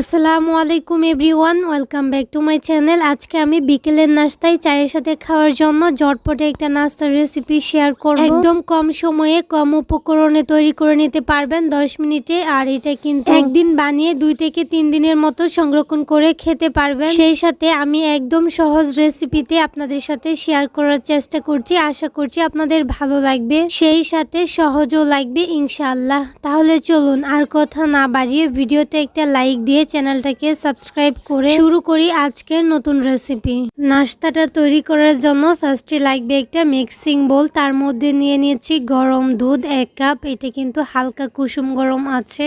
আসসালামু আলাইকুম everyone welcome back to my channel. আজকে আমি বিকেলের নাস্তায় চায়ের সাথে খাওয়ার জন্য জটপটে একটা নাস্তার রেসিপি শেয়ার করব। একদম কম সময়ে কম উপকরণে তৈরি করে নিতে পারবেন 10 মিনিটে আর এটা কিন্তু একদিন বানিয়ে দুই থেকে তিন দিনের মতো সংরক্ষণ করে খেতে পারবেন। সেই সাথে আমি একদম সহজ রেসিপিতে আপনাদের সাথে শেয়ার করার চেষ্টা করছি আশা করছি আপনাদের ভালো লাগবে। সেই সাথে সহজও লাগবে ইনশাআল্লাহ। তাহলে চলুন আর কথা না বাড়িয়ে ভিডিওতে একটা লাইক দিয়ে চ্যানেলটাকে সাবস্ক্রাইব করে শুরু করি আজকের নতুন রেসিপি নাস্তাটা তৈরি করার জন্য ফার্স্টে লাগবে একটা মিক্সিং বোল তার মধ্যে নিয়ে নিয়েছি গরম দুধ, এক কাপ এটা কিন্তু হালকা কুসুম গরম আছে।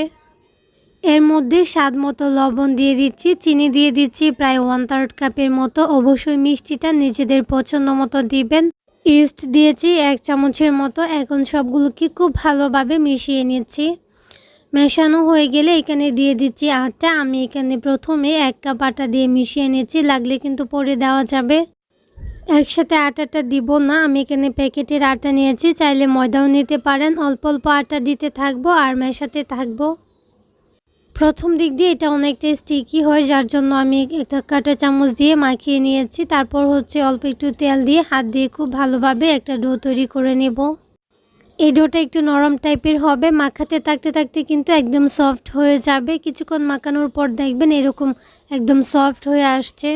এর মধ্যে স্বাদ মতো লবণ দিয়ে দিচ্ছি, চিনি দিয়ে দিচ্ছি, প্রায় ওয়ান থার্ড কাপের মতো। অবশ্যই মিষ্টিটা নিজেদের পছন্দ মতো দিবেন। ইস্ট দিয়েছি এক চামচের মতো। এখন সবগুলোকে খুব ভালোভাবে মিশিয়ে নিচ্ছি। মেশানো হয়ে গেলে এখানে দিয়ে দিচ্ছি আটা। আমি এখানে প্রথমে এক কাপ আটা দিয়ে মিশিয়ে নিচ্ছি লাগলে কিন্তু পরে দেওয়া যাবে। একসাথে আটাটা দিব না, আমি এখানে প্যাকেটের আটা নিয়েছি, চাইলে ময়দাও নিতে পারেন। অল্প অল্প আটা দিতে থাকব আর মেশাতে থাকব। প্রথম দিক দিয়ে এটা অনেকটা স্টিকি হয়, যার জন্য আমি একটা কাঁটা চামচ দিয়ে মাখিয়ে নিয়েছি। তারপর হচ্ছে অল্প একটু তেল দিয়ে হাত দিয়ে খুব ভালোভাবে একটা ডো তৈরি করে নেব। এই ডোটা একটু নরম টাইপের হবে, মাখাতে থাকতে থাকতে কিন্তু একদম সফট হয়ে যাবে। কিছুক্ষণ মাখানোর পর দেখবেন এরকম একদম সফট হয়ে আসছে।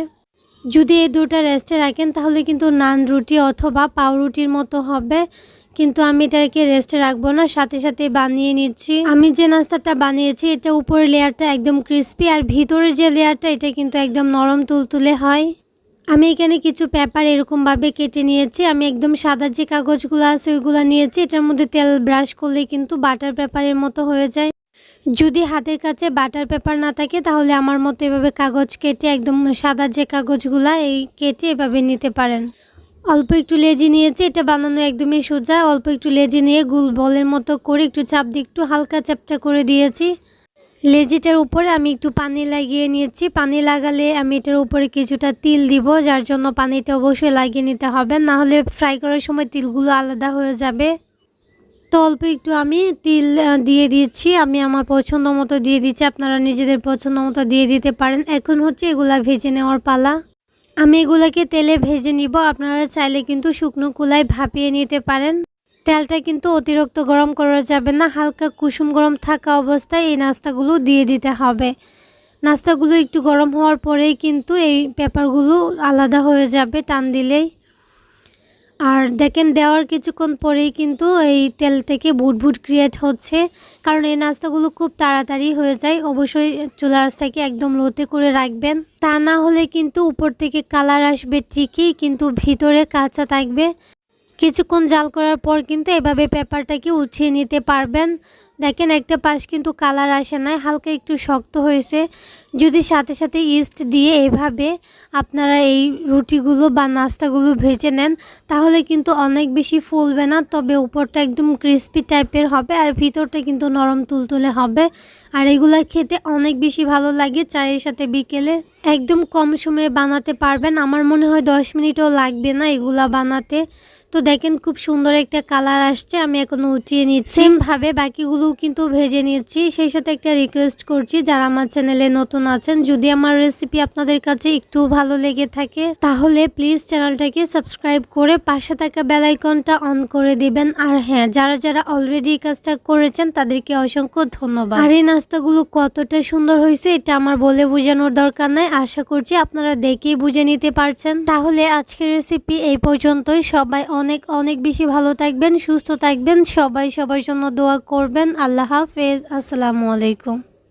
যদি এই ডোটা রেস্টে রাখেন তাহলে কিন্তু নান রুটি অথবা পাউরুটির মতো হবে। কিন্তু আমি এটাকে রেস্টে রাখব না, সাথে সাথে বানিয়ে নিচ্ছি। আমি যে নাস্তাটা বানিয়েছি, এটা উপরের লেয়ারটা একদম ক্রিস্পি আর ভিতরের যে লেয়ারটা এটা কিন্তু একদম নরম তুলতুলে হয়। আমি এখানে কিছু পেপার এরকমভাবে কেটে নিয়েছি। আমি একদম সাদা যে কাগজগুলো আছে, ওইগুলো নিয়েছি। এটার মধ্যে তেল ব্রাশ করলে কিন্তু বাটার পেপারের মতো হয়ে যায়। যদি হাতের কাছে বাটার পেপার না থাকে, তাহলে আমার মতো এভাবে কাগজ কেটে, একদম সাদা যে কাগজগুলা, এই কেটে এভাবে নিতে পারেন। অল্প একটু লেজি নিয়েছি। এটা বানানো একদমই সোজা। অল্প একটু লেজি নিয়ে গুল বলের মতো করে একটু চাপ দিয়ে একটু হালকা চ্যাপটা করে দিয়েছি। লেজিটার উপরে আমি একটু পানি লাগিয়ে নিয়েছি। পানি লাগালে আমি এটার উপরে কিছুটা তিল দিব, যার জন্য পানিটা অবশ্যই লাগিয়ে নিতে হবে। না হলে ফ্রাই করার সময় তিলগুলো আলাদা হয়ে যাবে। তো অল্প একটু আমি তিল দিয়ে দিচ্ছি। আমি আমার পছন্দ মতো দিয়ে দিচ্ছি। আপনারা নিজেদের পছন্দ মতো দিয়ে দিতে পারেন। এখন হচ্ছে এগুলা ভেজে নেওয়ার পালা। আমি এগুলাকে তেলে ভেজে নিব। আপনারা চাইলে কিন্তু শুকনো কুলায় ভাপিয়ে নিতে পারেন। তেলটা কিন্তু অতিরিক্ত গরম করা যাবে না, হালকা কুসুম গরম থাকা অবস্থায় এই নাস্তাগুলো দিয়ে দিতে হবে। নাস্তাগুলো একটু গরম হওয়ার পরেই কিন্তু এই পেপারগুলো আলাদা হয়ে যাবে টান দিলেই। আর দেখেন, দেওয়ার কিছুক্ষণ পরেই কিন্তু এই তেল থেকে বুটবুট ক্রিয়েট হচ্ছে, কারণ এই নাস্তাগুলো খুব তাড়াতাড়ি হয়ে যায়। অবশ্যই চুলা রাসটাকে একদম লোতে করে রাখবেন। তা না হলে কিন্তু উপর থেকে কালার আসবে ঠিকই, কিন্তু ভিতরে কাঁচা থাকবে। কিছুক্ষণ জাল করার পর কিন্তু এভাবে পেপারটাকে উঠিয়ে নিতে পারবেন। দেখেন একটা পাশ কিন্তু কালার আসে নাই, হালকা একটু শক্ত হয়েছে। যদি সাথে সাথে ইস্ট দিয়ে এভাবে আপনারা এই রুটিগুলো বা নাস্তাগুলো ভেজে নেন, তাহলে কিন্তু অনেক বেশি ফুলবে না, তবে উপরটা একদম ক্রিস্পি টাইপের হবে আর ভিতরটা কিন্তু নরম তুলতুলে হবে। আর এগুলো খেতে অনেক বেশি ভালো লাগে চায়ের সাথে বিকেলে। একদম কম সময়ে বানাতে পারবেন, আমার মনে হয় দশ মিনিটও লাগবে না এগুলা বানাতে। তো দেখেন খুব সুন্দর একটা কালার আসছে আমি এখন উঠিয়ে নিচ্ছি। সেমভাবে বাকিগুলোও কিন্তু ভেজে নিচ্ছি। সেই সাথে একটা রিকোয়েস্ট করছি যারা আমার চ্যানেলে নতুন আছেন যদি আমার রেসিপি আপনাদের কাছে একটু ভালো লেগে থাকে তাহলে প্লিজ চ্যানেলটাকে সাবস্ক্রাইব করে পাশে থাকা বেলাইকনটা অন করে দিবেন। আর হ্যাঁ যারা যারা অলরেডি এই কাজটা করেছেন তাদেরকে অসংখ্য ধন্যবাদ। আর এই নাস্তাগুলো কতটা সুন্দর হয়েছে এটা আমার বলে বোঝানোর দরকার নাই। আশা করছি আপনারা দেখেই বুঝে নিতে পারছেন। তাহলে আজকের রেসিপি এই পর্যন্তই। সবাই অনেক অনেক বেশি ভালো থাকবেন, সুস্থ থাকবেন। সবাই সবার জন্য দোয়া করবেন। আল্লাহ হাফেজ। আসসালামু আলাইকুম।